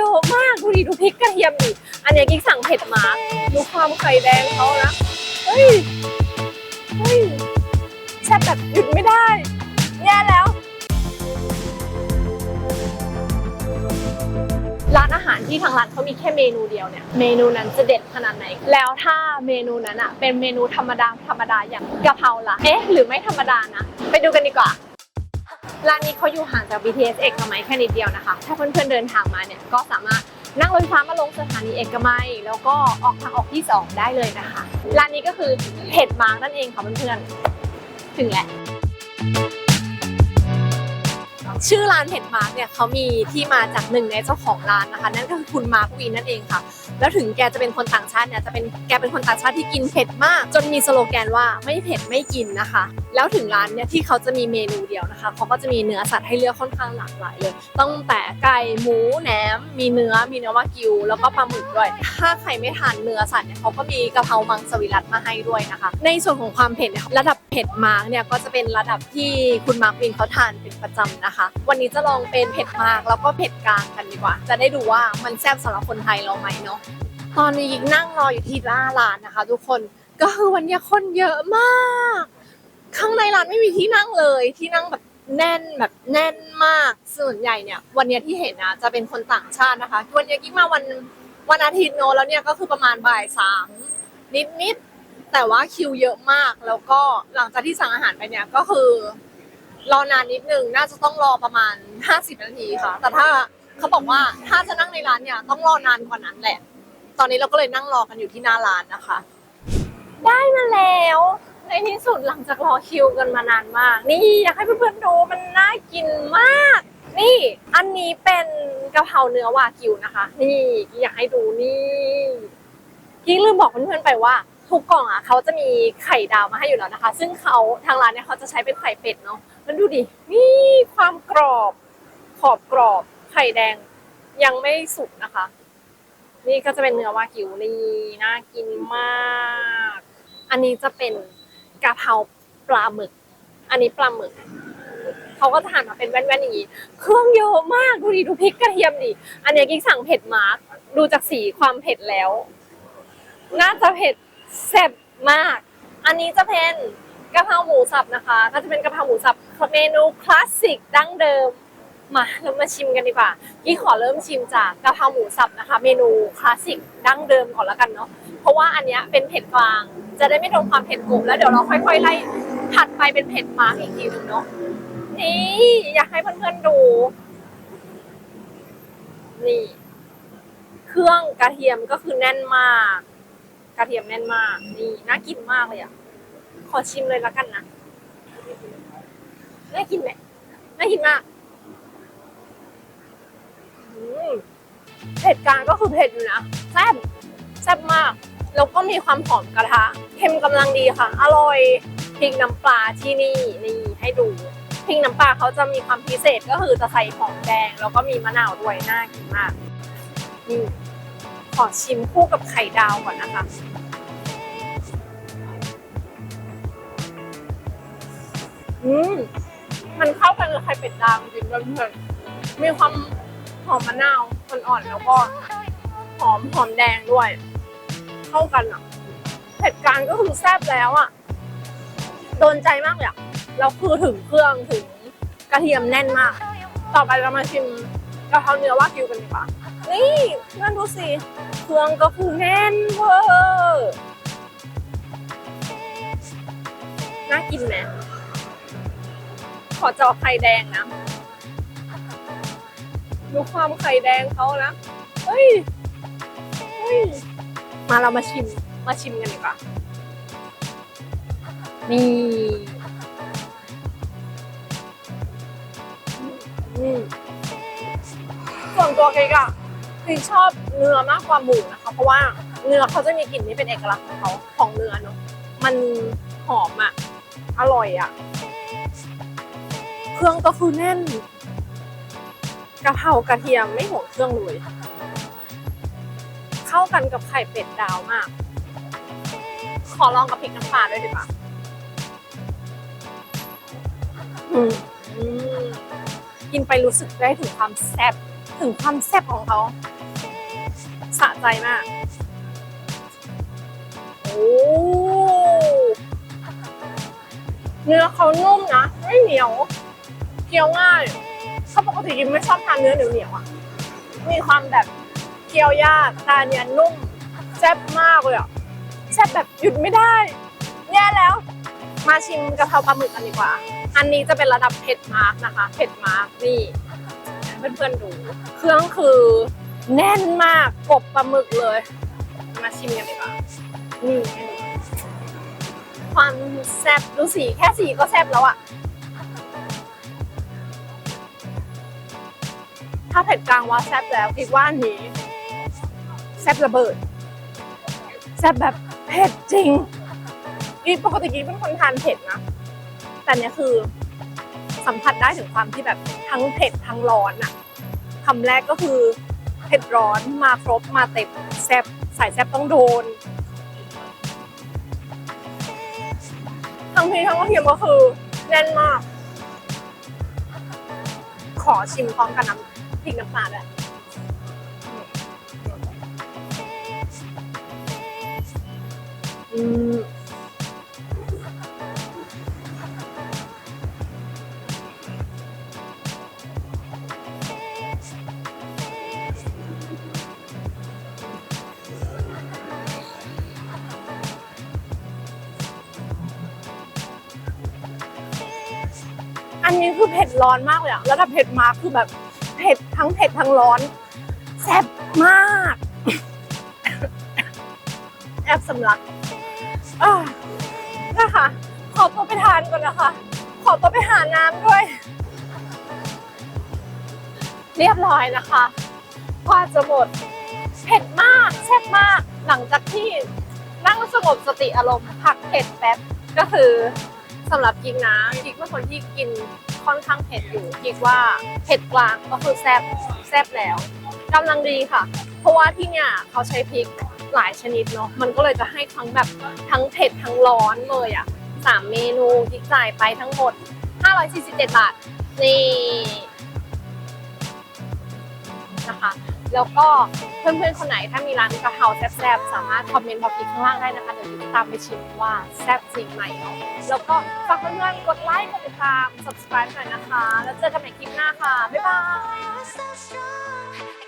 เยอะมากดูดิดูพริกกระเทียมดิอันเนี้ยกิ๊กสั่งเผ็ดมากดูความไข่แดงเขานะเฮ้ยเฮ้ยแซ่บแบบหยุดไม่ได้แย่แล้ว ร้านอาหารที่ทางร้านเขามีแค่เมนูเดียวเนี่ย เมนูนั้นจะเด็ดขนาดไหน แล้วถ้าเมนูนั้นอะเป็นเมนูธรรมดาธรรมดาอย่างกะเพราล่ะ เอ๊ะ หรือไม่ธรรมดานะ ไปดูกันดีกว่า ร้านนี้เขาอยู่ห่างจาก BTS เอกมัยแค่นิดเดียวนะคะ ถ้าเพื่อนๆเดินทางมาเนี่ยก็สามารถนั่งรถไฟฟ้ามาลงสถานีเอกมัย แล้วก็ออกทางออกที่ 2 ได้เลยนะคะ ร้านนี้ก็คือเผ็ดมาร์กนั่นเองค่ะเพื่อนๆ ถึงแล้ว ชื่อร้านเผ็ดมาร์กเนี่ยเขามีที่มาจากหนึ่งในเจ้าของร้านนะคะ นั่นก็คือคุณมาร์กวีนนั่นเองค่ะ แล้วถึงแกจะเป็นคนต่างชาติเนี่ยจะเป็นแกเป็นคนต่างชาติที่กินเผ็ดมาก จนมีสโลแกนว่าไม่เผ็ดไม่กินนะคะ แล้วถึงร้านเนี่ยที่เขาจะมีเมนูเดียวนะคะเขาก็จะมีเนื้อสัตว์ให้เลือกค่อนข้างหลากหลายเลยตั้งแต่ไก่หมูแหนม มีเนื้อมีเนื้อวากิว แล้วก็ปลาหมึกด้วย ถ้าใครไม่ทานเนื้อสัตว์เนี่ยเขาก็มีกะเพรามังสวิรัตมาให้ด้วยนะคะ ในส่วนของความเผ็ดเนี่ยระดับเผ็ดมาร์กเนี่ยก็จะเป็นระดับที่คุณมาร์กวินเขาทานเป็นประจำนะคะวันนี้จะลองเป็นเผ็ดมากแล้วก็เผ็ดกลางกันดีกว่า จะได้ดูว่ามันแซ่บสำหรับคนไทยเราไหมเนาะตอนนี้ยิงนั่งรออยู่ที่หน้าร้านนะคะ ทุกคนก็คือวันนี้คนเยอะมาก ข้างในร้านไม่มีที่นั่งเลยที่นั่งแบบแน่นแบบแน่นมากส่วนใหญ่เนี่ย วันนี้ที่เห็นนะจะเป็นคนต่างชาตินะคะ วันนี้กิ๊กมาวันวันอาทิตย์โนอะแล้วเนี่ยก็คือประมาณบ่ายสามนิดนิดแต่ว่าคิวเยอะมากแล้วก็หลังจากที่สั่งอาหารไปเนี่ยก็คือ รอนานนิดนึงน่าจะต้องรอประมาณ 50 นาทีค่ะ แต่ถ้าเขาบอกว่าถ้าจะนั่งในร้านเนี่ยต้องรอนานกว่านั้นแหละ ตอนนี้เราก็เลยนั่งรอกันอยู่ที่หน้าร้านนะคะ ได้มาแล้ว ในที่สุดหลังจากรอคิวกันมานานมาก นี่อยากให้เพื่อนๆดูมันน่ากินมาก นี่อันนี้เป็นกะเพราเนื้อวากิวนะคะ นี่อยากให้ดูนี่กิ๊กลืมบอกเพื่อนๆไปว่าทุกกล่องอะเขาจะมีไข่ดาวมาให้อยู่แล้วนะคะ ซึ่งเขาทางร้านเนี่ยเขาจะใช้เป็นไข่เป็ดเนาะ แล้วดูดิ นี่ความกรอบ ขอบกรอบ ไข่แดง ยังไม่สุกนะคะ นี่ก็จะเป็นเนื้อวากิวนี่น่ากินมาก อันนี้จะเป็นกะเพราปลาหมึก อันนี้ปลาหมึก เขาก็จะหั่นมาเป็นแว่นๆอย่างนี้ เครื่องเยอะมากดูดิ ดูพริกกระเทียมดิ อันนี้กิ๊กสั่งเผ็ดมากดูจากสีความเผ็ดแล้ว น่าจะเผ็ดแซ่บมาก อันนี้จะเป็นกะเพราหมูสับนะคะ ก็จะเป็นกะเพราหมูสับ เมนูคลาสสิกดั้งเดิม มาเรามาชิมกันดีกว่ากี้ขอเริ่มชิมจากกะเพราหมูสับนะคะ เมนูคลาสสิกดั้งเดิมก่อนล้วกันเนาะเพราะว่าอันเนี้ยเป็นเผ็ดกลาง จะได้ไม่โดนความเผ็ดกลมแล้วเดี๋ยวเราค่อยๆไล่ถัดไปเป็นเผ็ดมาร์กอีกทีหนึงเนาะนี่อยากให้เพื่อนๆดูนี่เครื่องกระเทียมก็คือแน่นมาก กระเทียมแน่นมาก นี่น่ากินมากเลยอะ ขอชิมเลยล้วกันนะ น่ากินไหมน่ากินมากอืมเผ็ดกลางก็คือเผ็ดอยู่นะแซ่บแซ่บมาก แล้วก็มีความหอมกระทะเค็มกำลังดีค่ะ อร่อยพริกน้ำปลาที่นี่นี่ให้ดูพริกน้ำปลาเขาจะมีความพิเศษก็คือจะใส่หอมแดง แล้วก็มีมะนาวด้วยน่ากินมากนี่ขอชิมคู่กับไข่ดาวก่อนนะคะอืม มันเข้ากันกับไข่เป็ดดาวจริงๆเพื่อนๆมีความหอมมะนาวอ่อนๆแล้วก็หอมหอมแดงด้วย เข้ากันอะเผ็ดกลางก็คือแซ่บแล้วอะโดนใจมากเลยอะแล้วคือถึงเครื่องถึงกระเทียมแน่นมาก ต่อไปเรามาชิมกะเพราเนื้อวากิวกันดีกว่านี่เพื่อนดูสิเครื่องก็คือแน่นเวอร์น่ากินไหม ขอเจาะไข่แดงนะดูความไข่แดงเขานะ เฮ้ย เฮ้ย มาเรามาชิม มาชิมกันดีกว่า นี่ ส่วนตัวเคกอะคือชอบเนื้อมากกว่าหมูนะคะ เพราะว่าเนื้อเขาจะมีกลิ่นที่เป็นเอกลักษณ์ของเขาของเนื้อเนาะ มันหอมอะอร่อยอะ เครื่องก็คือแน่นกะเพรากระเทียมไม่ห่วงเครื่องเลย เข้ากันกับไข่เป็ดดาวมาก ขอลองกับพริกน้ำปลาด้วยดีกว่าอืมอืมกินไปรู้สึกได้ถึงความแซ่บถึงความแซ่บของเขาสะใจมาก โอ้เนื้อเขานุ่มนะ ไม่เหนียว เคี้ยวง่ายถ้าปกติกินไม่ชอบทานเนื้อเหนียวๆอะ มีความแบบเคี้ยวยากแต่อันเนี้ยนุ่มแซ่บมากเลยอะแซ่บแบบหยุดไม่ได้ แย่แล้ว มาชิมกะเพราปลาหมึกกันดีกว่า อันนี้จะเป็นระดับเผ็ดมาร์กนะคะ เผ็ดมาร์กนี่เพื่อนๆดู เครื่องคือแน่นมากกบปลาหมึกเลย มาชิมกันดีกว่า นี่ความแซ่บดูสีแค่สีก็แซ่บแล้วอะ ถ้าเผ็ดกลางว่าแซ่บแล้วคิดว่าอันนี้แซ่บระเบิดแซ่บแบบเผ็ดจริงกีปกติกีเป็นคนทานเผ็ดนะ แต่เนี้ยคือสัมผัสได้ถึงความที่แบบทั้งเผ็ดทั้งร้อนอะคำแรกก็คือเผ็ดร้อนมาครบมาเต็มแซ่บสายแซ่บต้องโดน ทั้งพริกทั้งกระเทียมก็คือแน่นมาก ขอชิมพร้อมกับน้ำ พริกน้ำปลาด้วยอืมอันนี้คือเผ็ดร้อนมากเลยอะแล้วถ้าเผ็ดมากคือแบบ เผ็ดทั้งเผ็ดทั้งร้อนแซ่บมากแอบสำลักอ่านะคะขอตัวไปทานก่อนนะคะ ขอตัวไปหาน้ำด้วย เรียบร้อยนะคะกว่าจะหมดเผ็ดมากแซ่บมาก หลังจากที่นั่งสงบสติอารมณ์พักเผ็ดแป๊บก็คือสำหรับกิกนะกิกเป็นคนที่กิน ค่อนข้างเผ็ดอยู่กิกว่าเผ็ดกลางก็คือแซ่บแซ่บแล้วกำลังดีค่ะ เพราะว่าที่เนี่ยเขาใช้พริกหลายชนิดเนาะมันก็เลยจะให้ทั้งแบบทั้งเผ็ดทั้งร้อนเลยอะสามเมนูกิกจ่ายไปทั้งหมด 547 บาทนี่นะคะ แล้วก็ เพื่อนๆคนไหนถ้ามีร้านกะเพราแซ่บๆสามารถคอมเมนต์บอกกิ๊กข้างล่างได้นะคะเดี๋ยวกิ๊กตามไปชิมว่าแซ่บจริงไหมเนาะแล้วก็ฝากเพื่อนๆกดไลค์กดติดตาม subscribe หน่อยนะคะ แล้วเจอกันใหม่คลิปหน้าค่ะบ๊ายบาย